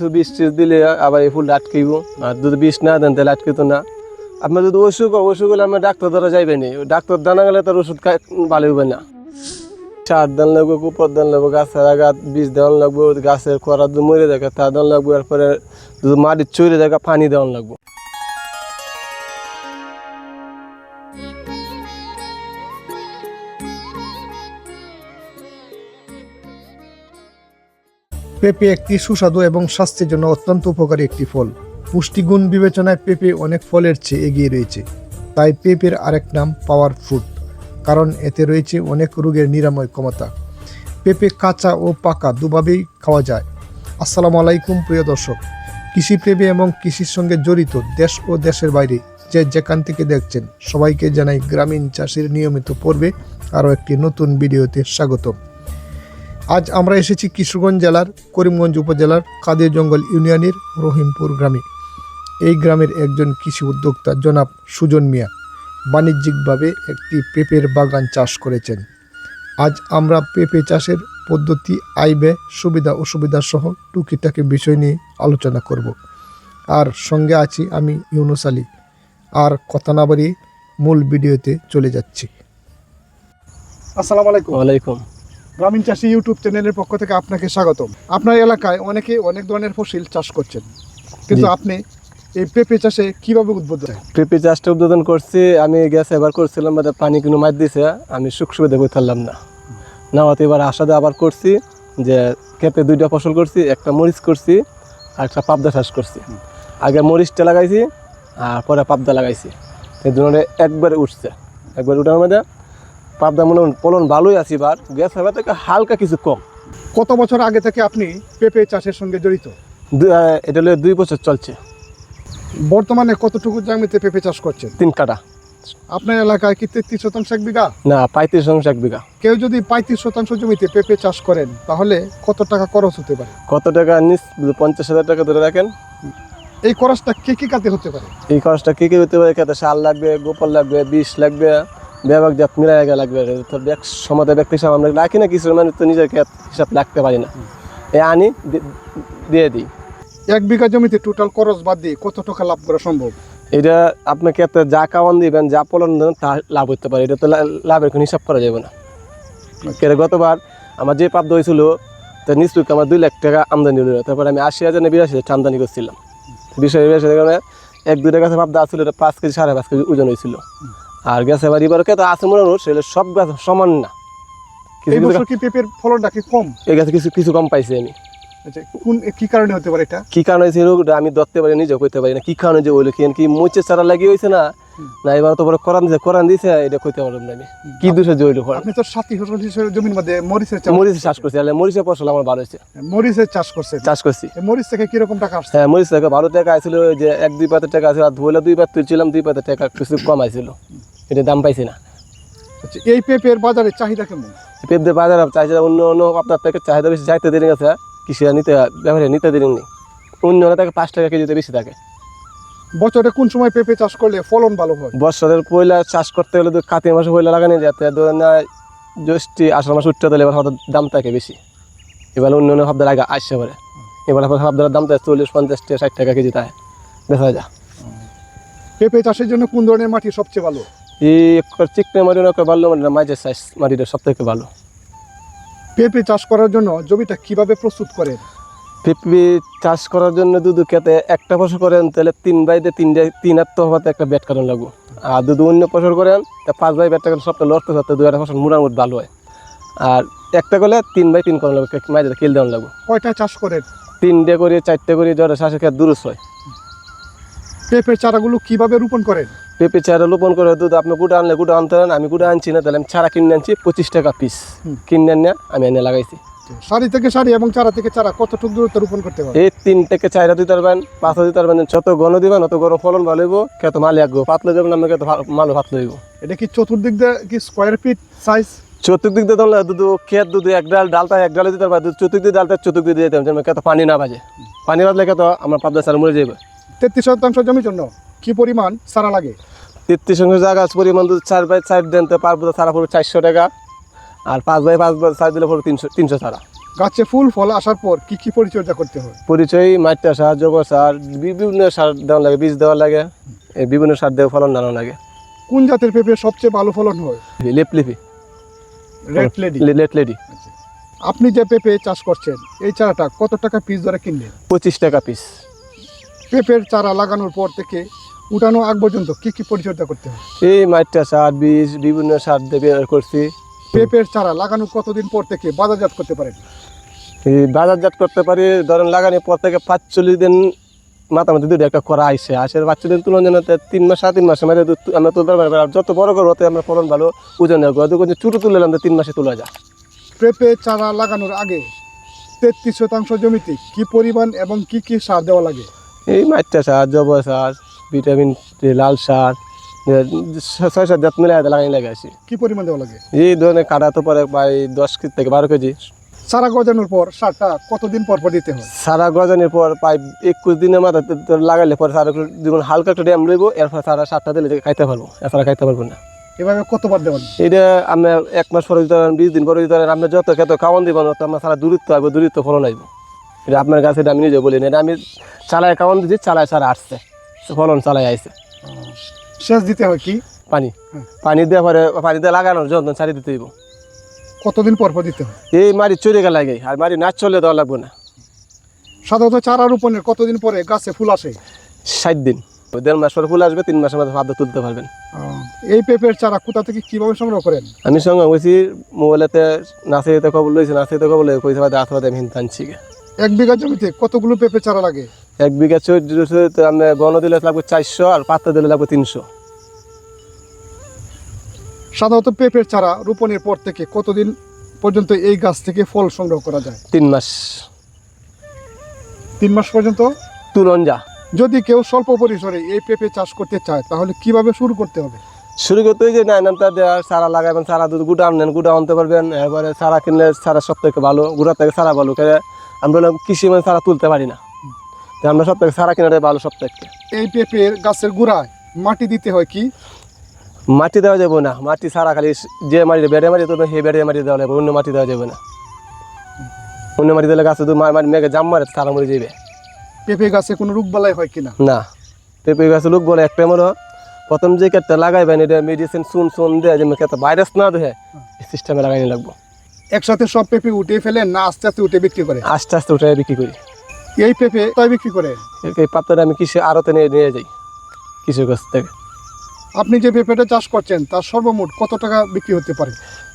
কিছু বিষ টিষ দিলে আবার এই ফুল আটকিব আর যদি বিষ না দেন তাহলে আটকিত না। আপনার যদি ওষুধ অসুখ হলে আমরা ডাক্তার দ্বারা যাইবে না। ডাক্তার দানা গেলে তার ওষুধ ভালো হবে না। সার দান লাগবে কুপর দান লাগবে, গাছের আঘাত, বীজ দেওয়ান লাগবে, গাছের খরা যদি মরে থাকে, তা দেওয়ান লাগবে, এরপরে যদি মাটির চড়ে থাকে, পানি দেওয়ান লাগবে। পেঁপে একটি সুস্বাদু এবং স্বাস্থ্যের জন্য অত্যন্ত উপকারী একটি ফল। পুষ্টিগুণ বিবেচনায় পেঁপে অনেক ফলের চেয়ে এগিয়ে রয়েছে। তাই পেঁপের আরেক নাম পাওয়ার ফ্রুট, কারণ এতে রয়েছে অনেক রোগের নিরাময় ক্ষমতা। পেঁপে কাঁচা ও পাকা দুভাবেই খাওয়া যায়। আসসালামু আলাইকুম, প্রিয় দর্শক। কৃষিপ্রেমী এবং কৃষির সঙ্গে জড়িত দেশ ও দেশের বাইরে যে যেখান থেকে দেখছেন, সবাইকে জানাই গ্রামীণ চাষির নিয়মিত পর্বে আরও একটি নতুন ভিডিওতে স্বাগতম। আজ আমরা এসেছি কিশোরগঞ্জ জেলার করিমগঞ্জ উপজেলার কাদের জঙ্গল ইউনিয়নের রহিমপুর গ্রামে। এই গ্রামের একজন কৃষি উদ্যোক্তা জনাব সুজন মিয়া বাণিজ্যিকভাবে একটি পেঁপের বাগান চাষ করেছেন। আজ আমরা পেঁপে চাষের পদ্ধতি আয় ব্যয় সুবিধা অসুবিধা সহ টুকিটাকি বিষয় নিয়ে আলোচনা করব। আর সঙ্গে আছি আমি ইউনুস আলী। আর কথা না বাড়িয়ে মূল ভিডিওতে চলে যাচ্ছি। আসসালামু আলাইকুম। ওয়ালাইকুম। গ্রামীণ চাষি ইউটিউব চ্যানেলের পক্ষ থেকে আপনাকে স্বাগতম। আপনার এলাকায় অনেকে অনেক ধরনের ফসল চাষ করছেন। কিন্তু আপনি এই পেঁপে চাষে কীভাবে উদ্বোধন পেঁপে চাষটা উদ্বোধন করছি। আমি গ্যাস এবার করছিলাম বাদে পানি কিনে মার দিছে। আমি সুখ সুবিধা করতে পারলাম না। না হতে এবার আশাতে আবার করছি যে ক্ষেতে দুইটা ফসল করছি একটা মরিচ করছি আর একটা পাবদা চাষ করছি। আগে মরিচটা লাগাইছি আর পরে পাবদা লাগাইছি। এই দুজনে একবারে উঠছে। একবার উঠার মধ্যে পাবদা মনে ফলন ভালোই আছে এবার। গ্যাস এবার থেকে হালকা কিছু কম। কত বছর আগে থেকে আপনি পেঁপে চাষের সঙ্গে জড়িত? এটা হলো দুই বছর চলছে। বর্তমানে কতটুকু জমিতে পেঁপে চাষ করছেন? তিন কাটা আপনার এলাকায় কি তেত্রিশ শতাংশ এক বিঘা? না পঁয়ত্রিশ শতাংশ এক বিঘা। কেউ যদি পঁয়ত্রিশ শতাংশ জমিতে পেঁপে চাষ করেন তাহলে কত টাকা খরচ হতে পারে? কত টাকা নিস পঞ্চাশ হাজার টাকা ধরে রাখেন। এই খরচটা কে কি কাতে হতে পারে? এই খরচটা কী কী হতে পারে? খেতে সার লাগবে গোপাল লাগবে বিষ লাগবে। ব্যাপক জাত মিলাই লাগবে তো ব্যাগ ব্যক্তি হিসাব আমরা রাখি না কিছু মানে তো নিজের ক্ষেত হিসাব রাখতে পারি না। এ আনি দিয়ে দিই। এক বিঘা জমিতে টোটাল খরচ বাদ দিয়ে কত টাকা লাভ করা সম্ভব? এটা আপনি ক্ষেত্রে যা খাওয়ান দিবেন যা ফলন দেবেন তা লাভ হতে পারে। এটা তো লাভের কোনো হিসাব করা যাবে না। কেন গতবার আমার যে প্রাপ্ত হয়েছিল তো নিশ্চয়ই আমার দুই লাখ টাকা আমদানি হলো। তারপরে আমি আশি হাজার না বিরাশি হাজার আমদানি করছিলাম। বিশ হাজার বিরাশি এক দুইটা গাছে ভাবতে আসছিল এটা পাঁচ কেজি সাড়ে পাঁচ কেজি ওজন হয়েছিল। আর গেছে এবার এবার তো আছে মনে হলো সেগুলো সব গাছ সমান না। কিছু কিছু কি পেঁপের ফলনটা কি কম? এই গাছে কিছু কিছু কম পাইছি আমি। আচ্ছা কোন কি কারণে হতে পারে এটা? কি কারণে হয়েছে রোগটা আমি ধরতে পারি নিজেও করতে পারি না। কি কারণে যে হইল কি কি মুচে চারা লাগিয়ে হয়েছে না না এবার তো বড় কোরআন দিছে কোরআন দিছে এটা কইতে পারলাম না আমি। কি দোষে আপনি তো সাথী জমির মধ্যে মরিচের চাষ মরিচ চাষ করছি আর মরিচের ফসল আমার ভালো হয়েছে। মরিচের চাষ করছেন। চাষ করছি। মরিচ থেকে কীরকম টাকা আসছে? হ্যাঁ মরিচ থেকে ভালো টাকা যে এক দুই পাতের টাকা আছে আর ধুলে দুই পাত তুলছিলাম দুই পাতের টাকা কিছু কম আইছিল এটা দাম পাইছি না। আচ্ছা এই পেঁপের বাজারে চাহিদা কেমন? পেঁপদের বাজার চাহিদা অন্য অন্য আপনার থেকে চাহিদা বেশি চাইতে দেরি গেছে কৃষিরা নিতে ব্যবহারে নিতে দেরি নেই। অন্য থেকে পাঁচ টাকা কেজিতে বেশি থাকে। বছরে কোন সময় পেঁপে চাষ করলে ফলন ভালো হয়? বছরের পয়লা চাষ করতে হলে তো কাতি মাসে পয়লা লাগানো যাতে ধরেন না জ্যৈষ্ঠী আষাঢ় মাসে উঠতে দিলে এবার দাম থাকে বেশি। এবার অন্য অন্য শব্দের আগে আসছে পরে এবার আপনার শব্দের দাম থাকে চল্লিশ পঞ্চাশ টাকা ষাট টাকা কেজি তাই। বেচা যায় পেঁপে চাষের জন্য কোন ধরনের মাটি সবচেয়ে ভালো? এই চিকনে মাটি না ভালো মাটি না মাঝের সাইজ মাটিটা সব থেকে ভালো। পেঁপে চাষ করার জন্য জমিটা কীভাবে প্রস্তুত করেন? পেঁপে চাষ করার জন্য দুধ খেতে একটা ফসল করেন তাহলে তিন বাইতে তিনটে তিন হাত হওয়াতে একটা ব্যাট কারণ লাগবে। আর দুধ অন্য ফসল করেন তা পাঁচ বাই ব্যাট কারণ সবটা লড়তে থাকতে দু একটা ফসল মোটামুটি ভালো হয়। আর একটা করলে তিন বাই তিন করানো লাগবে মাঝে কেল দেওয়ানো লাগবে। কয়টা চাষ করেন? তিনটে করে চারটে করে জ্বরে শ্বাসের খেতে দুরুস হয়। পেঁপের চারাগুলো কীভাবে রোপণ করেন? পেঁপে চারা লোপন করে দুধ আপনি গুঁড়ো আনলে গুঁড়ো আনতে পারেন আমি গুঁড়ো আনছি না তাহলে আমি চারা কিনে আনছি পঁচিশ টাকা পিস। কিনে আনিয়ে আমি এনে লাগাইছি। সারি থেকে সারি এবং চারা থেকে চারা কতটুকু দূরত্ব রোপণ করতে পারেন এই তিন থেকে চারটা দিতে পারবেন পাঁচটা দিতে পারবেন যত ঘন দিবেন অত গরম ফলন ভালো হইব কত মাল লাগবো পাতলে যাবেন আমি কত মাল পাতলে হইব। এটা কি চতুর্দিক দিয়ে কি স্কোয়ার ফিট সাইজ চতুর্দিক দিয়ে তাহলে দুধ খেত দুধ এক ডাল ডালটা এক ডালে দিতে পারবে চতুর্দিক ডালটা চতুর্দিক দিয়ে দিতে হবে কত পানি না বাজে। পানি বাজলে কত আমার পাবদা সার মরে যাবে তেত্রিশ শতাংশ জমির জন্য কি পরিমাণ সারা লাগে? তেত্রিশ সঙ্গে জায়গা পরিমাণ চার বাই চার দেন তো পারব সারা পড়বে চারশো টাকা। আর পাঁচ বাই পাঁচ বাই চার দিলে পড়বে তিনশো তিনশো ছাড়া গাছে ফুল ফল আসার পর কি কি পরিচর্যা করতে হয়? পরিচয় মাটিটা সার জৈব সার বিভিন্ন সার দেওয়া লাগে বীজ দেওয়া লাগে এই বিভিন্ন সার দেওয়া ফলন দানো লাগে। কোন জাতের পেঁপে সবচেয়ে ভালো ফলন হয়? লেপলিপি রেড লেডি। Late lady. আপনি যে পেঁপে চাষ করছেন এই চারাটা কত টাকা পিস ধরে কিনলেন? পঁচিশ টাকা পিস। পেঁপের চারা লাগানোর পর থেকে উঠানো আগ পর্যন্ত কি কি পরিচর্যা করতে হয়? এই মাটিটা সার বীজ বিভিন্ন সার দিয়ে বের করছি। পেঁপের চারা লাগানোর কতদিন পর থেকে বাজারজাত করতে পারেন? এই বাজারজাত করতে পারি ধরেন লাগানোর পর থেকে পাঁচচল্লিশ দিন মাথামতি দুটো একটা করা আইসে। আসে পাঁচচল্লিশ দিন তুলন তুলনা তিন মাস সাড়ে তিন মাসের মধ্যে দুধ আমরা তুলতে পারব যত বড় করব তত আমরা ফলন ভালো ওজন হবে কোনো ছোটো তুলে আমরা তিন মাসে তোলা যায়। পেঁপে চারা লাগানোর আগে তেত্রিশ শতাংশ জমিতে কি পরিমাণ এবং কি কি সার দেওয়া লাগে? এই মাটিটা সার জব সার ভিটামিন লাল সার ছয় সাত জাত মিলে লাগাই লাগে আসি কি পরিমাণ দেওয়া লাগে? এই ধরনের কাটা তো পরে প্রায় দশ কেজি থেকে বারো কেজি। চারা গজানোর পর সারটা কতদিন পর পর দিতে হয়? সারা গজানোর পর প্রায় একুশ দিনের মাথা লাগাইলে পরে সারা যখন হালকা একটা ড্যাম লইব এরপর সারা সারটা দিলে খাইতে পারব এছাড়া খাইতে পারব না। এভাবে কতবার লাগে? এটা আমরা এক মাস পরে দিতে পারেন বিশ দিন পরে দিতে পারেন আমরা যত খেত খাওয়ান দিব তত আমরা সারা দূরত্ব আসব দূরত্ব ফলন আসব এটা আপনার কাছে এটা আমি নিজে বলি না এটা আমি চালায় খাওয়ান দিচ্ছি চালায় সারা আসছে। ফলন চালায় আইছে। সেচ দিতে হয় কি? পানি। পানি দেওয়া পরে পানি দিয়ে লাগানোর যত্ন ছাড়ি দিতে হইব। কতদিন পর পর দিতে হয়? এই মারি চলে গেলে লাগে আর মারি না চলে দেওয়া লাগবে না। সাধারণত চারা রোপণের কতদিন পরে গাছে ফুল আসে? ষাট দিন। দেড় মাস পরে ফুল আসবে তিন মাসের মধ্যে ভাদ্র তুলতে পারবেন। এই পেঁপের চারা কোথা থেকে কীভাবে সংগ্রহ করেন? আমি সংগ্রহ কইছি মোবাইলেতে নাচে খবর লইছি নাচে খবর লই কইছে ভাই আথা আমি। এক বিঘা জমিতে কতগুলো পেঁপে চারা লাগে? এক বিঘা চৌদ্দশো আমি বন দিলে লাগবে চারশো আর পাত্তা দিলে লাগবে তিনশো। সাধারণত পেঁপের চারা রোপণের পর থেকে কতদিন পর্যন্ত এই গাছ থেকে ফল সংগ্রহ করা যায়? তিন মাস। তিন মাস পর্যন্ত? তুলন যা যদি কেউ স্বল্প পরিসরে এই পেঁপে চাষ করতে চায় তাহলে কীভাবে শুরু করতে হবে? শুরু করতে যে না নামটা দেওয়া সারা লাগাবেন সারা দুধ গুঁড়া আনলেন গুঁড়া আনতে পারবেন এবারে সারা কিনলে সারা সব থেকে ভালো গুঁড়া থেকে সারা ভালো কেন আমরা হলাম কৃষি মানে সারা তুলতে পারি না। আমরা সব থেকে সারা কিনাটা ভালো সব থেকে এই পেঁপের গাছের গোড়ায় মাটি দিতে হয় কি? মাটি দেওয়া যাবে না। মাটি সারা খালি যে মাটি বেড়ে মাটি তুলবে সেই বেড়ে মাটি দেওয়া লাগবে অন্য মাটি দেওয়া যাবে না। অন্য মাটি দিলে গাছে মাটি মেঘে জাম মারে সারা মরে যাবে পেঁপে গাছে কোনো রোগবালাই হয় কিনা? না। পেঁপে গাছে লোক বলে একটা মনে প্রথম যে কেটটা লাগাইবেন এটা মেডিসিন সুন সুন দেয় যে কেটে ভাইরাস না দেয় সিস্টেমে লাগাই লাগবো। একসাথে সব পেঁপে উঠে ফেলেন না আস্তে আস্তে উঠে বিক্রি করে। আস্তে আস্তে উঠে বিক্রি করি। এই পেঁপে তাই বিক্রি করে? এই পাত্রটা আমি কৃষি আড়তে নিয়ে নিয়ে যাই কাছ থেকে। আপনি যে পেঁপেটা চাষ করছেন তার সর্বমোট কত টাকা বিক্রি হতে পারে?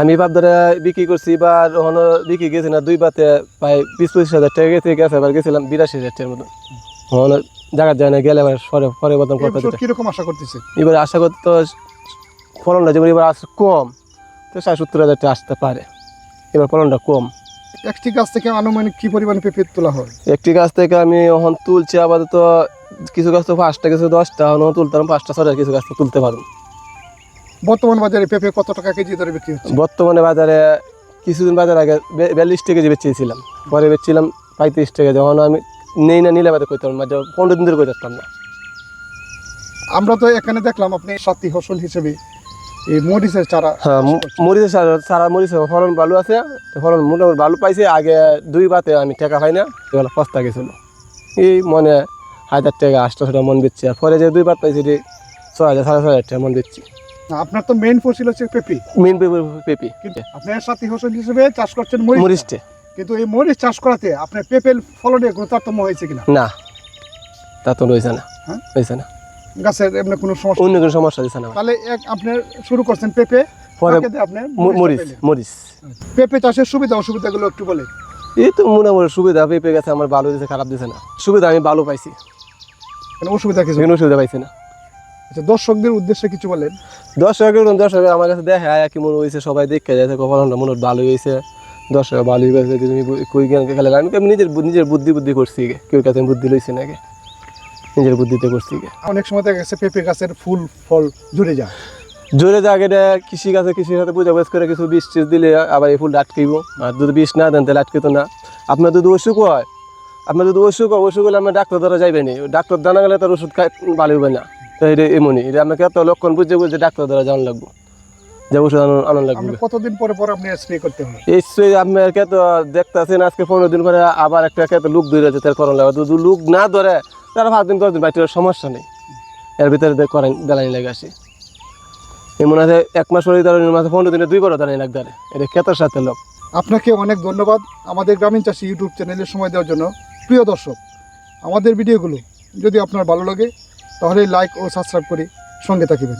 আমি পাত্রটা বিক্রি করছি এবার ওখানে বিক্রি গেছি না দুই বাতে প্রায় বিশ পঁচিশ হাজার টাকা গেছে গেছে এবার গেছিলাম বিরাশি হাজার টাকার মতন ওখানে জায়গা যায় না গেলে এবার পরে পরে বদন করতে কীরকম আশা করতেছে? এবার আশা করতে ফলনটা যেমন এবার কম তো ষাট সত্তর হাজার টাকা আসতে পারে। এবার ফলনটা কম। একটি গাছ থেকে আনুমানিক কি পরিমাণে পেঁপে তোলা হয়? একটি গাছ থেকে আমি এখন তুলছি আপাতত কিছু গাছ তো পাঁচটা কিছু দশটা এখন তুলতাম পাঁচটা ছটা কিছু গাছ তো তুলতে পারব। বর্তমান বাজারে পেঁপে কত টাকা কেজি দরে বিক্রি হচ্ছে? বর্তমানে বাজারে কিছুদিন বাজার আগে বিয়াল্লিশ টাকা কেজি বেচেছিলাম পরে বেচছিলাম পঁয়ত্রিশ টাকা যখন আমি নেই না নিলে বাদে করতে পারতাম না যখন পনেরো দিন ধরে করে পারতাম না। আমরা তো এখানে দেখলাম আপনি সাথী ফসল হিসেবে এই মরিচের চারা হ্যাঁ। মরিচের সারা মরিচের ফলন ভালো আছে। ফলন মোটামুটি ভালো পাইছে। আগে দুই বাতে আমি টাকা পাই না এগুলো সস্তা গেছিল। এই মনে হাজার টাকা আটশো টাকা মন বেচছি। আর পরে যে দুই বাত পাইছি যে ছয় হাজার সাড়ে ছয় হাজার টাকা মন বেচছি। আপনার তো মেইন ফসল হচ্ছে পেঁপে। মেন পেঁপি কিন্তু আপনার সাথী ফসল হিসেবে চাষ করছেন মরিচ। মরিচটে। কিন্তু এই মরিচ চাষ করাতে আপনার পেঁপের ফলনে কোনো তারতম্য হয়েছে কিনা? না তা তো রয়েছে না। হ্যাঁ? রয়েছে না। গাছের এমনি কোনো সমস্যা? অন্য কোনো সমস্যা দিচ্ছে না। তাহলে এক আপনার শুরু করছেন পেঁপে পরে ম- মরিচ মরিচ পেঁপে চাষের সুবিধা অসুবিধাগুলো একটু বলেন। এই তো মোটামুটি সুবিধা পেঁপে গেছে আমার ভালো খারাপ না। সুবিধা আমি ভালো পাইছি। অসুবিধা কিছু? কোনো সুবিধা পাইছি না। আচ্ছা দর্শকদের উদ্দেশ্যে কিছু বলেন। দর্শক একদম দর্শক আমার কাছে দেখে আয় কি মনে হয়েছে সবাই দেখে যাচ্ছে কখনো মনে ভালোই হয়েছে দর্শক ভালোই হয়েছে তুমি কই জ্ঞান খেলে আমি আমি নিজের নিজের বুদ্ধি বুদ্ধি করছি কেউ কাছে বুদ্ধি লইছি নাকি? নিজের বুদ্ধিতে করছি অনেক সময় দেখা গেছে পেঁপে গাছের ফুল ফল জুড়ে যায়। জোরে জাগে কৃষি গাছে কৃষির সাথে পূজা বাস করে কিছু বিষ টিষ দিলে আবার এই ফুলটা আটকাইব আর যদি বিষ না দেন তাহলে আটকেতো না। আপনার যদি অসুখ হয় আপনার যদি অসুখ হয় অসুখ হলে আমরা ডাক্তার দ্বারা যাইবে নি। ডাক্তার জানা গেলে তার ওষুধ খাই ভালো হবে না। তো এটা এমনই। এটা আপনাকে এত লক্ষণ বুঝে বুঝে ডাক্তার দ্বারা জানা লাগবো। যে ওষুধ আনন্দ লাগবে। কতদিন পরে পরে আপনি স্প্রে করতে হবে এই স্প্রে আপনার ক্ষেত্রে দেখতেছেন আজকে পনেরো দিন পরে আবার একটা ক্ষেত্রে লুক ধরে আছে তার করণ লাগে যদি লুক না ধরে তারা পাঁচ দিন দশ দিন বাইরে সমস্যা নেই। এর ভিতরে করেন দালানি লাগে আসি এমন আছে এক মাস পরে দালানি মাসে পনেরো দিনে দুই বড় দালানি লাগবে এটা ক্ষেতের সাথে লোক। আপনাকে অনেক ধন্যবাদ। আমাদের গ্রামীণ চাষি ইউটিউব চ্যানেলে সময় দেওয়ার জন্য। প্রিয় দর্শক আমাদের ভিডিওগুলো যদি আপনার ভালো লাগে তাহলে লাইক ও সাবস্ক্রাইব করে সঙ্গে থাকিবেন।